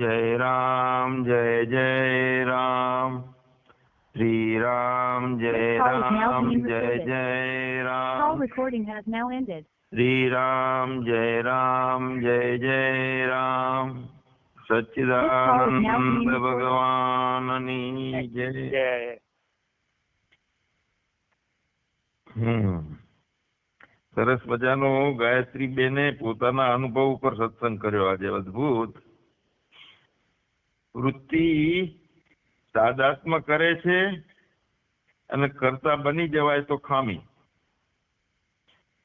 જય રામ જય જય રામ. શ્રી રામ જય રામ જય જય રામ. શ્રી રામ જય રામ જય જય રામ. સચ્ચિદાનંદ ભગવાનની ભગવાનની જય. હમ. સરસ મજાનો ગાયત્રી બેને પોતાના અનુભવ ઉપર સત્સંગ કર્યો. આજે અદ્ભુત. વૃત્તિ તાદાત્મ્ય કરે છે અને કરતા બની જવાય તો ખામી.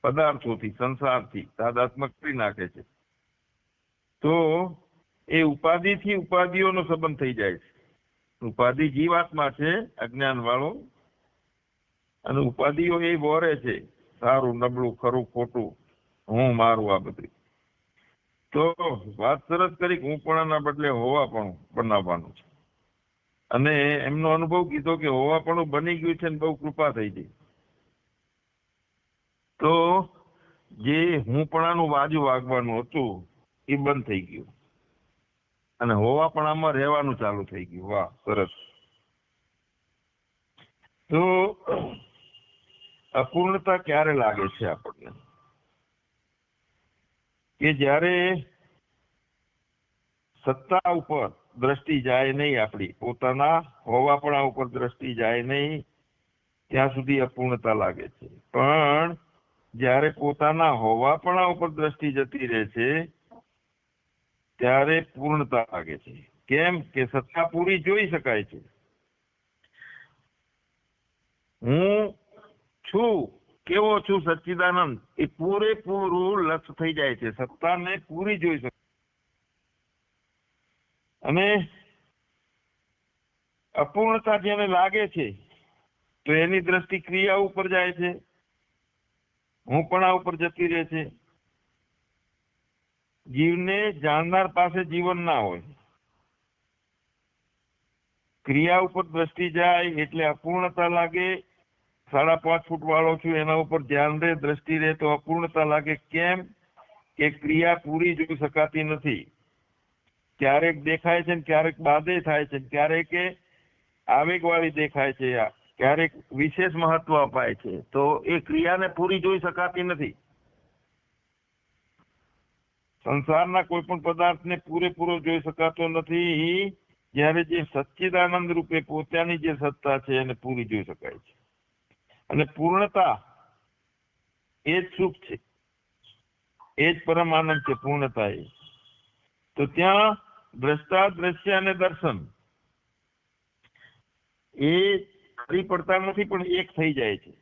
પદાર્થોથી, સંસારથી તાદાત્મ્ય કરી નાખે છે. તો એ ઉપાધિથી ઉપાધિઓનો સંબંધ થઈ જાય છે. ઉપાધિ જીવાત્મા છે અજ્ઞાન વાળો અને ઉપાધિઓ એ વોરે છે. સારું, નબળું, ખરું, ખોટું, હું, મારું, આ બધું. તો વાત સરસ કરી કે હું પણ બદલે હોવા પણ બનાવવાનું છે. અને એમનો અનુભવ કીધો કે હોવા પણ બની ગયું છે ને બહુ કૃપા થઈ ગઈ. તો જે હુંપણાનું બાજુ વાગવાનું હતું એ બંધ થઈ ગયું. અને હોવા પણ આમાં રહેવાનું ચાલુ થઈ ગયું. વાહ, સરસ. તો અપૂર્ણતા ક્યારે લાગે છે આપણને? કે જ્યારે સત્તા ઉપર દ્રષ્ટિ જાય નહીં આપણી, પોતાના હોવાપણા ઉપર દ્રષ્ટિ જાય નહીં, ત્યાં સુધી અપૂર્ણતા લાગે છે. પણ જ્યારે પોતાના હોવાપણા ઉપર દ્રષ્ટિ જતી રહે છે, ત્યારે પૂર્ણતા લાગે છે. કેમ કે સત્તા પૂરી જોઈ શકાય છે. હું છું કેવો છું સચ્ચિદાનંદ? એ પૂરેપૂરું લક્ષ થઈ જાય છે. સત્તાને પૂરી જોઈ શકે. અને અપૂર્ણતા જેને લાગે છે, તો એની દ્રષ્ટિ ક્રિયા ઉપર જાય છે. હું પણ આ ઉપર જતી રહે છે. જીવને જાણનાર પાસે જીવન ના હોય. ક્રિયા ઉપર દ્રષ્ટિ જાય એટલે અપૂર્ણતા લાગે સાડા પાંચ ફૂટ વાળો છું, એના ઉપર ધ્યાન રહે દ્રષ્ટિ રહે તો અપૂર્ણતા લાગે. કેમ? કે ક્રિયા પૂરી જોઈ શકાતી નથી. ક્યારેક દેખાય છે ને ક્યારેક બાદે થાય છે ક્યારેક આવેગવાળી દેખાય છે ક્યારેક વિશેષ મહત્વ અપાય છે. તો એ ક્રિયાને પૂરી જોઈ શકાતી નથી. સંસારના કોઈ પણ પદાર્થને પૂરેપૂરો જોઈ શકાતો નથી. જ્યારે જે સચ્ચિદાનંદ રૂપે પોતાની જે સત્તા છે એને પૂરી જોઈ શકાય છે. અને પૂર્ણતા એ જ સુખ છે. એ જ પરમ આનંદ છે, પૂર્ણતા એ. તો ત્યાં દ્રષ્ટા દ્રશ્ય અને દર્શન એ ફરી પડતા નથી, પણ એક થઈ જાય છે.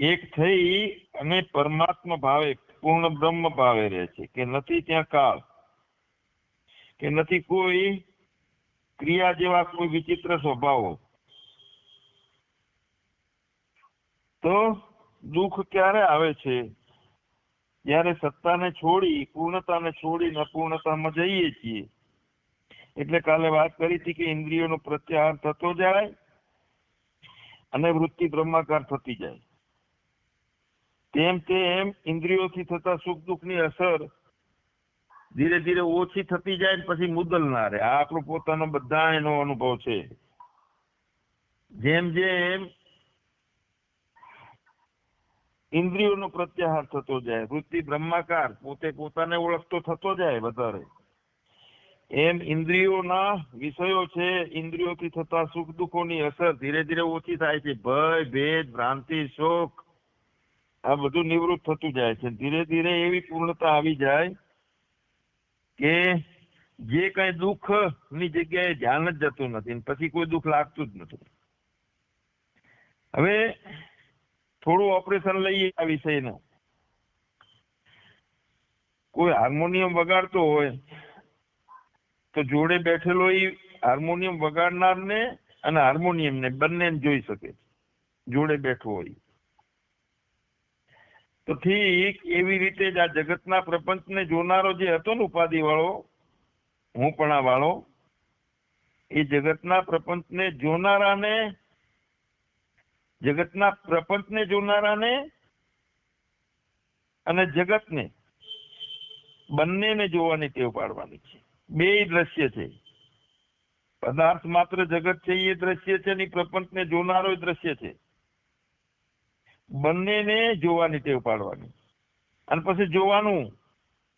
એક થઈ અને પરમાત્મા ભાવે, પૂર્ણ બ્રહ્મ ભાવે રહે છે, કે નથી ત્યાં કાળ, કે નથી કોઈ ક્રિયા જેવા કોઈ વિચિત્ર સ્વભાવો. તો દુઃખ ક્યારે આવે છે? જ્યારે સત્તાને છોડી, પૂર્ણતાને છોડીને અપૂર્ણતામાં જઈએ છીએ. એટલે કાલે વાત કરી હતી કે ઇન્દ્રિયોનો પ્રત્યાહાર થતો જાય અને વૃત્તિ બ્રહ્માકાર થતી જાય. તેમ તેમ ઇન્દ્રિયોથી થતા સુખ દુઃખની અસર ધીરે ધીરે ઓછી થતી જાય પછી મુદલ ના રહે. આ આપણો પોતાનો બધા એનો અનુભવ છે. જેમ જેમ ઇન્દ્રિયોનો પ્રત્યાહાર થતો જાય, વૃત્તિ બ્રહ્માકાર, પોતે પોતાને ઓળખતો થતો જાય વધારે. એમ ઇન્દ્રિયોના વિષયો છે, ઇન્દ્રિયોથી થતા સુખ દુઃખોની અસર ધીરે ધીરે ઓછી થાય છે. ભય, ભેદ, ભ્રાંતિ, શોક, આ બધું નિવૃત્ત થતું જાય છે. ધીરે ધીરે એવી પૂર્ણતા આવી જાય કે જે કઈ દુઃખની જગ્યાએ ધ્યાન જ જતું નથી પછી કોઈ દુઃખ લાગતું જ નથી. હવે થોડું ઓપરેશન લઈએ આ વિષયનું. કોઈ હાર્મોનિયમ વગાડતો હોય, તો જોડે બેઠેલો એ હાર્મોનિયમ વગાડનારને અને હાર્મોનિયમને બંને જોઈ શકે જોડે બેઠો હોય. તો ઠીક એવી રીતે જ આ જગતના પ્રપંચને જોનારો જે હતો ને ઉપાધિ વાળો હું પણ આ વાળો, એ જગતના પ્રપંચને જોનારાને જગતના પ્રપંચને જોનારાને અને જગતને, બંનેને જોવાની ટેવ પાડવાની છે. બે દ્રશ્ય છે. પદાર્થ માત્ર જગત છે, એ દ્રશ્ય છે ને પ્રપંચને જોનારો દ્રશ્ય છે. બંનેને જોવાની ટેવ પાડવાની. અને પછી જોવાનું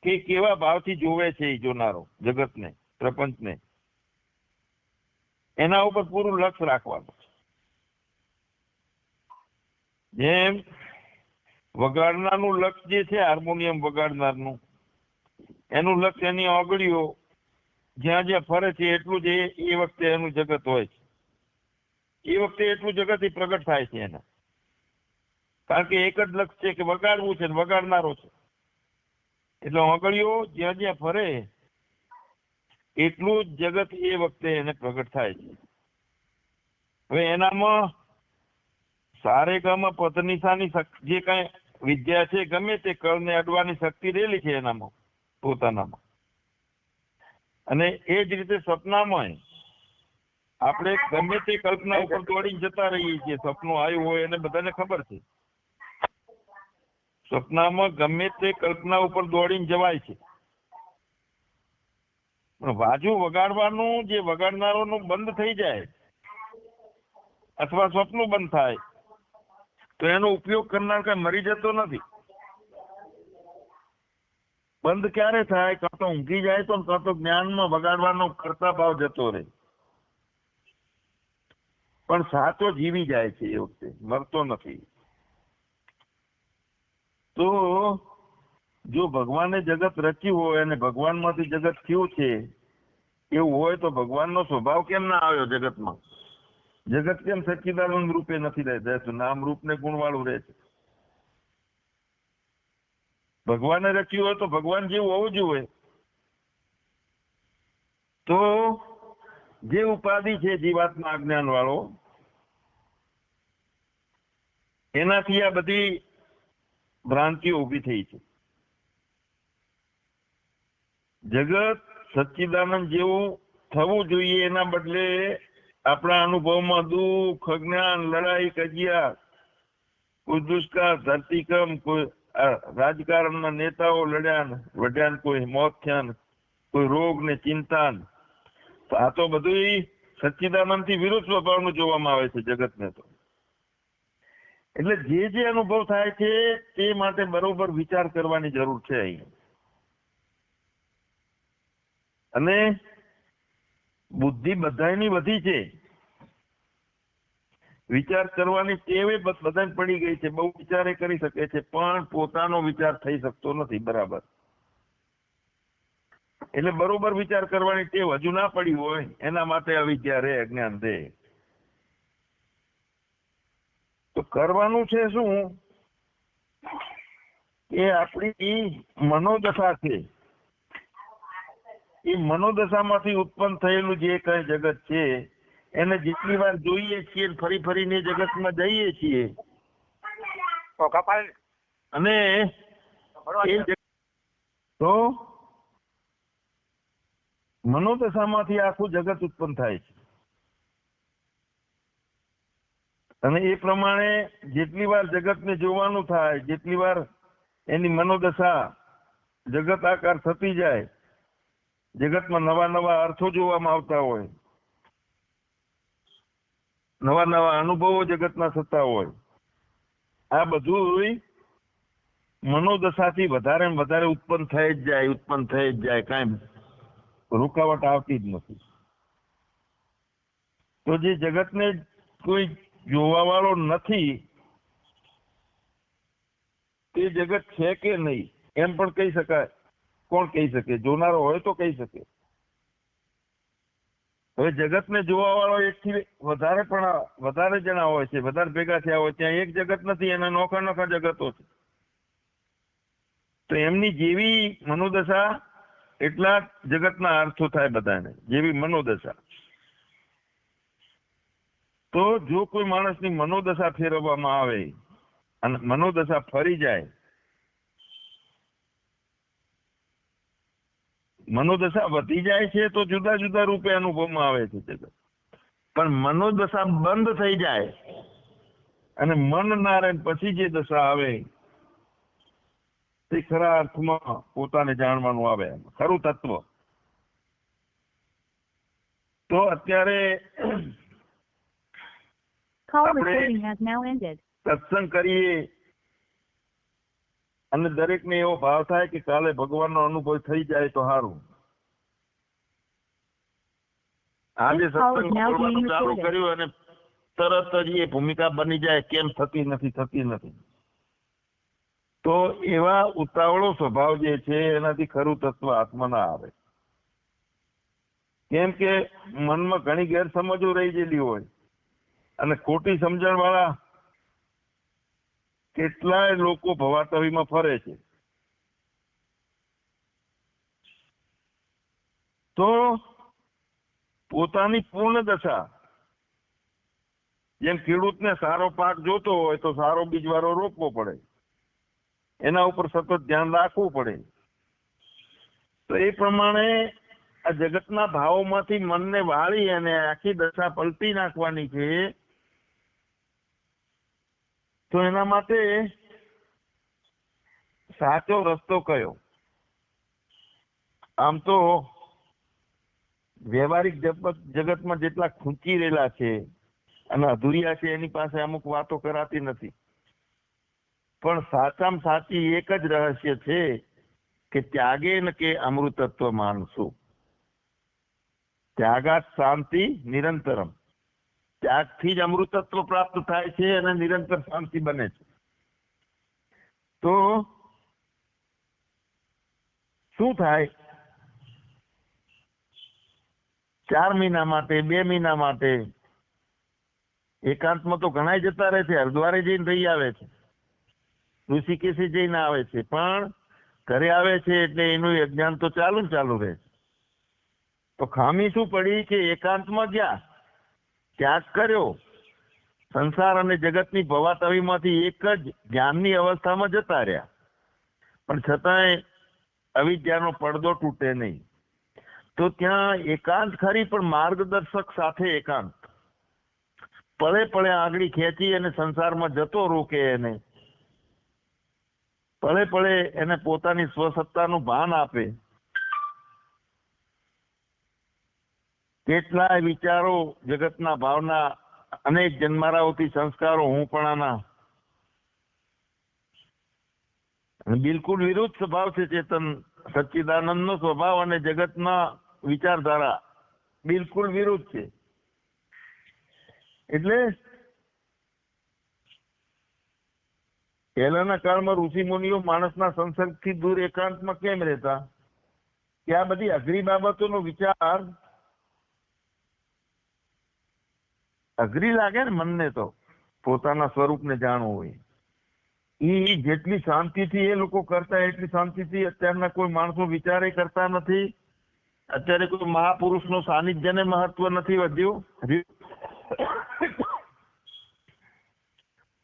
કે કેવા ભાવથી જોવે છે એ જોનારો, જગતને, પ્રપંચને. એના ઉપર પૂરું લક્ષ રાખવાનું. જેમ વગાડનારનું લક્ષ જે છે, હાર્મોનિયમ વગાડનારનું, એનું લક્ષ એની ઓગળીઓ જ્યાં જ્યાં ફરે છે, એટલું જ એ વખતે એનું જગત હોય છે. એ વખતે એટલું જગત પ્રગટ થાય છે એના. કારણ કે એક જ લક્ષ છે કે વગાડવું છે વગાડનારો છે. એટલે ઓગળીઓ જ્યાં જ્યાં ફરે, એટલું જ જગત એ વખતે એને પ્રગટ થાય છે. હવે એનામાં સારેગામાં પતનિશાની શક- જે કઈ વિદ્યા છે, ગમે તે કળને અડવાની શક્તિ રહેલી છે એનામાં, પોતાનામાં. અને એ જ રીતે સપનામાં આપણે ગમે તે કલ્પના ઉપર દોડીને જતા રહીએ છીએ, સપનું આવ્યું હોય એને બધાને ખબર છે. સપનામાં ગમે તે કલ્પના ઉપર દોડીને જવાય છે. પણ વાજુ વગાડવાનું, જે વગાડનારોનું બંધ થઈ જાય, અથવા સ્વપ્નું બંધ થાય તો એનો ઉપયોગ કરનાર કઈ મરી જતો નથી. બંધ ક્યારે થાય? કાં તો ઊંઘી જાય તો કાં તો જ્ઞાનમાં બગાડવાનો કરતા ભાવ જતો રહે. પણ સાચો જીવી જાય છે એ વખતે, મરતો નથી. તો જો ભગવાને જગત રચ્યું હોય અને ભગવાનમાંથી જગત થયું છે, એવું હોય તો ભગવાનનો સ્વભાવ કેમ ના આવ્યો જગતમાં? જગત કેમ સચ્ચિદાનંદ રૂપે નથી રહેતું નામ રૂપ ને ગુણવાળું રહે છે. ભગવાને રચ્યું હોય તો ભગવાન જેવું હોવું જોઈએ. તો જે ઉપાધિ છે જીવાત્મા અજ્ઞાન વાળો એનાથી આ બધી ભ્રાંતિઓ ઊભી થઈ છે. જગત સચ્ચિદાનંદ જેવું થવું જોઈએ એના બદલે આપણા અનુભવમાં દુઃખ, અજ્ઞાન, લડાઈ કજિયા કોઈ દુષ્કાળ ધરતીકમ કોઈ રાજકારણના નેતાઓ લડ્યા ને, વઢ્યા કોઈ મોત થયા કોઈ રોગ ને ચિંતા આ તો બધું સચ્ચિદાનંદથી વિરુદ્ધ સ્વભાવનું જોવામાં આવે છે જગતને તો. એટલે જે જે અનુભવ થાય છે તે માટે બરોબર વિચાર કરવાની જરૂર છે અહીં. અને બુદ્ધિ બધાની વધી છે. વિચાર કરવાની ટેવે બધાને પડી ગઈ છે. બહુ વિચારે કરી શકે છે, પણ પોતાનો વિચાર થઈ શકતો નથી, બરાબર. એટલે બરોબર વિચાર કરવાની ટેવ હજુ ના પડી હોય, એના માટે અવિદ્યા રે, અજ્ઞાન દે તો કરવાનું છે શું? એ આપણી મનોદશા છે. એ મનોદશામાંથી ઉત્પન્ન થયેલું જે કઈ જગત છે એને જેટલી વાર જોઈએ છીએ ફરી ફરીને જગતમાં જઈએ છીએ. અને તો મનોદશામાંથી આખું જગત ઉત્પન્ન થાય છે. અને એ પ્રમાણે જેટલી વાર જગતને જોવાનું થાય જેટલી વાર એની મનોદશા જગત આકાર થતી જાય જગતમાં નવા નવા અર્થો જોવામાં આવતા હોય. નવા નવા અનુભવો જગતના થતા હોય. આ બધું મનોદશાથી વધારે વધારે ઉત્પન્ન થઈ જ જાય, ઉત્પન્ન થઈ જ જાય, કાંઈ રૂકાવટ આવતી જ નથી. તો જે જગતને કોઈ જોવા વાળો નથી, તે જગત છે કે નહીં, એમ પણ કહી શકાય. કોણ કહી શકે? જોનારો હોય તો કહી શકે. હવે જગતને જોવા વાળો એકથી વધારે પણ વધારે જણા હોય છે, વધારે ભેગા થયા હોય ત્યાં એક જગત નથી, એના નોખા નોખા જગતો છે. તો એમની જેવી મનોદશા એટલા જગતના અર્થો થાય બધાને, જેવી મનોદશા. તો જો કોઈ માણસની મનોદશા ફેરવવામાં આવે અને મનોદશા ફરી જાય મનોદશા વધી જાય છે તો જુદા જુદા રૂપે અનુભવમાં આવે છે જગત પણ મનોદશા બંધ થઈ જાય અને મન નારાયણ પછી જે દશા આવે તે ખરા અર્થમાં પોતાને જાણવાનું આવે. ખરું તત્વ તો અત્યારે. સત્સંગ કરીએ અને દરેકને એવો ભાવ થાય કે કાલે ભગવાનનો અનુભવ થઈ જાય તો સારું આજે સત્સંગ ચાલુ કર્યું અને તરત જ એ ભૂમિકા બની જાય કેમ થતી નથી થતી નથી. તો એવા ઉતાવળો સ્વભાવ જે છે એનાથી ખરું તત્વ આત્માના ના આવે. કેમ કે મનમાં ઘણી ગેરસમજો રહી ગયેલી હોય અને ખોટી સમજણ વાળા કેટલાય લોકો ભવાતવીમાં ફરે છે. તો પોતાની પૂર્ણ દશા, જેમ ખેડૂતને સારો પાક જોતો હોય તો સારો બીજવારો રોપવો પડે. એના ઉપર સતત ધ્યાન રાખવું પડે. તો એ પ્રમાણે આ જગતના ભાવોમાંથી મનને વાળી અને આખી દશા પલટી નાખવાની છે તો એના માટે સાચો રસ્તો કયો? આમ તો વ્યવહારિક જગતમાં જેટલા ખૂંચી રહેલા છે અને અધૂરિયા છે, એની પાસે અમુક વાતો કરાતી નથી. પણ સાચામાં સાચી એક જ રહસ્ય છે કે ત્યાગે ન કે અમૃતત્વ માનશું. ત્યાગાત શાંતિ નિરંતરમ. ત્યાગથી જ અમૃતત્વ પ્રાપ્ત થાય છે અને નિરંતર શાંતિ બને છે. તો શું થાય? ચાર મહિના માટે, બે મહિના માટે એકાંતમાં તો ઘણા જતા રહે છે, હરિદ્વારે જઈને રહી આવે છે. ઋષિકેશે જઈને આવે છે, પણ ઘરે આવે છે એટલે એનું અજ્ઞાન તો ચાલુ ચાલુ રહે છે. તો ખામી શું પડી કે એકાંતમાં ગયા? ત્યાગ કર્યો. સંસાર અને જગતની ભવાતવીમાંથી એક જ જ્ઞાનની અવસ્થામાં જતા રહ્યા. પણ છતાંય અવિદ્યાનો પડદો તૂટે નહીં. તો ત્યાં એકાંત ખરી પણ માર્ગદર્શક સાથે એકાંત. પળે પળે આંગળી ખેંચી અને સંસારમાં જતો રોકે એને. પળે પળે એને પોતાની સ્વસત્તાનું ભાન આપે. કેટલાય વિચારો જગતના ભાવના અનેક જન્મારાઓથી સંસ્કારો હુંપણાના અને બિલકુલ વિરુદ્ધ સ્વભાવ છે ચેતન, સચ્ચિદાનંદનો સ્વભાવ અને જગતના વિચારધારા બિલકુલ વિરુદ્ધ છે. એટલે પહેલાના કાળમાં ઋષિ મુનિઓ માણસના સંસર્ગથી દૂર એકાંતમાં કેમ રહેતા? કે આ બધી અઘરી બાબતોનો વિચાર અઘરી લાગે ને મનને તો, પોતાના સ્વરૂપને જાણવું હોય. એ જેટલી શાંતિથી એ લોકો કરતા એટલી શાંતિથી અત્યારના કોઈ માણસો વિચારે કરતા નથી. અત્યારે કોઈ મહાપુરુષનો સાનિધ્યને મહત્વ નથી વધ્યું.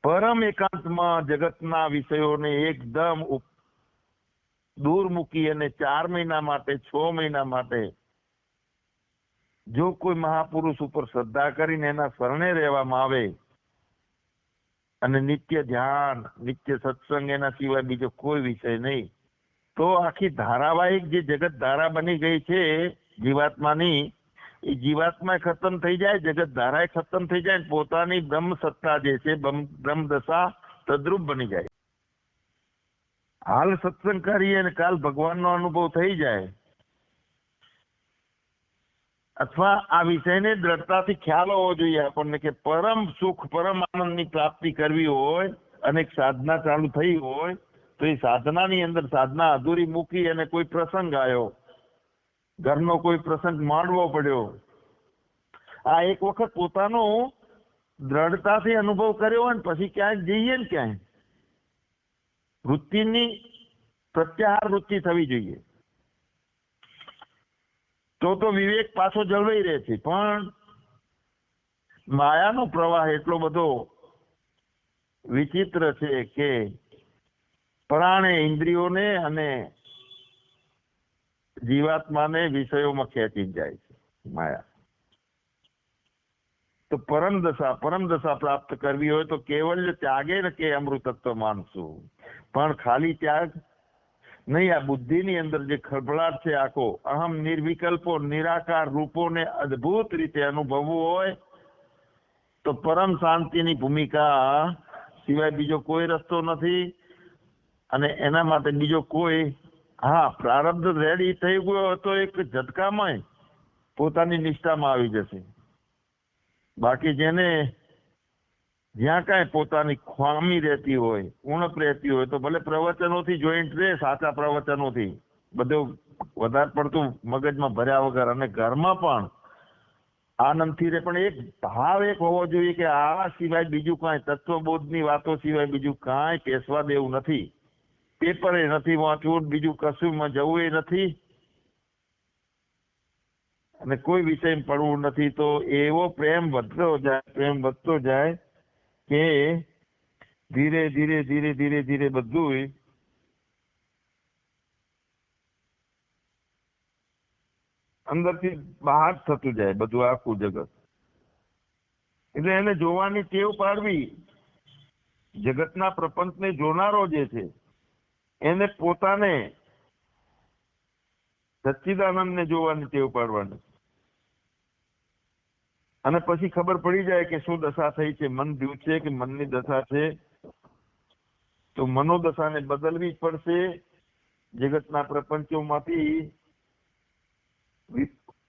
પરમ એકાંતમાં જગતના વિષયોને એકદમ દૂર મૂકી અને ચાર મહિના માટે, છ મહિના માટે જો કોઈ મહાપુરુષ ઉપર શ્રદ્ધા કરીને એના શરણે રહેવામાં આવે અને નિત્ય ધ્યાન, નિત્ય સત્સંગ એના સિવાય બીજો કોઈ વિષય નહીં, તો આખી ધારાવાહિક જે જગત ધારા બની ગઈ છે જીવાત્માની, એ જીવાત્મા ખતમ થઈ જાય, જગત ધારા ખતમ થઈ જાય પોતાની બ્રહ્મ સત્તા જે છે, બ્રહ્મ દશા તદ્રુપ બની જાય. હાલ સત્સંગ કરીએ અને કાલ ભગવાનનો અનુભવ થઈ જાય અથવા આ વિષયને દ્રઢતાથી ખ્યાલ હોવો જોઈએ આપણને કે પરમ સુખ, પરમ આનંદની પ્રાપ્તિ કરવી હોય અને સાધના ચાલુ થઈ હોય, તો એ સાધનાની અંદર સાધના અધૂરી મૂકી અને કોઈ પ્રસંગ આવ્યો, ઘરનો કોઈ પ્રસંગ માંડવો પડ્યો. આ એક વખત પોતાનો દ્રઢતાથી અનુભવ કર્યો હોય ને પછી ક્યાંય જઈએ ને ક્યાંય, વૃત્તિની પ્રત્યાહાર વૃત્તિ થવી જોઈએ. તો તો વિવેક પાછો જળવાઈ રહે છે. પણ માયાનો પ્રવાહ એટલો બધો વિચિત્ર છે કે પ્રાણે ઇન્દ્રિયોને અને જીવાત્માને વિષયોમાં ખેંચી જાય છે માયા. તો પરમ દશા પરમ દશા પ્રાપ્ત કરવી હોય તો કેવલ ત્યાગે ને કે અમૃતત્વ માનશું. પણ ખાલી ત્યાગ નહીં, આ બુદ્ધિની અંદર જે ખળભળાટ છે આખો, અહમ નિર્વિકલ્પો, નિરાકાર રૂપોને અદ્ભુત રીતે અનુભવવું હોય, તો પરમ શાંતિની ભૂમિકા સિવાય બીજો કોઈ રસ્તો નથી. અને એના માટે બીજો કોઈ, હા, પ્રારબ્ધ રેડી થઈ ગયો હતો એક ઝટકામાં પોતાની નિષ્ઠામાં આવી જશે. બાકી જેને જ્યાં કાંઈ પોતાની ખામી રહેતી હોય ઉણપ રહેતી હોય, તો ભલે પ્રવચનોથી જોઈન્ટ રહે, સાચા પ્રવચનોથી. બધું વધારે પડતું મગજમાં ભર્યા વગર અને ઘરમાં પણ આનંદથી રહે. પણ એક ભાવ એક હોવો જોઈએ કે આ સિવાય બીજું કાંઈ તત્વબોધની વાતો સિવાય બીજું કાંઈ પેસવા દેવું નથી. પેપરે નથી વાંચવું, બીજું કશુંમાં જવું એ નથી. અને કોઈ વિષય પડવું નથી, તો એવો પ્રેમ વધતો જાય, પ્રેમ વધતો જાય કે ધીરે ધીરે ધીરે ધીરે ધીરે બધું અંદરથી બહાર થતું જાય, બધું આખું જગત. એટલે એને જોવાની ટેવ પાડવી. જગતના પ્રપંચને જોનારો જે છે, એને પોતાને સચ્ચિદાનંદને જોવાની ટેવ પાડવાની. અને પછી ખબર પડી જાય કે શું દશા થઈ છે, મન દ્યું કે મનની દશા છે? તો મનોદશાને બદલવી પડશે. જગતના પ્રપંચોમાંથી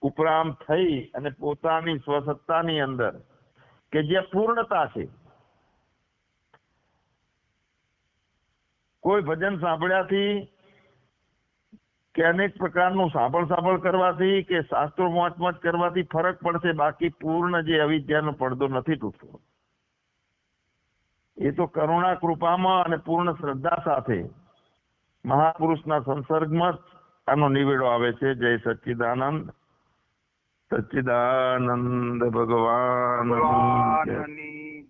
ઉપરામ થઈ અને પોતાની સ્વસત્તાની અંદર, કે જે પૂર્ણતા છે. કોઈ ભજન સાંભળ્યાથી કે અનેક પ્રકારનું સાંભળ સાંભળ કરવાથી કે શાસ્ત્રો વાંચ વાંચ કરવાથી ફરક પડશે, બાકી પૂર્ણ જે અવિદ્યાનો પડદો નથી તૂટતો. એ તો કરુણા કૃપામાં અને પૂર્ણ શ્રદ્ધા સાથે મહાપુરુષના સંસર્ગમાં આનો નિવેડો આવે છે. જય સચ્ચિદાનંદ. સચ્ચિદાનંદ ભગવાન ભગવાનની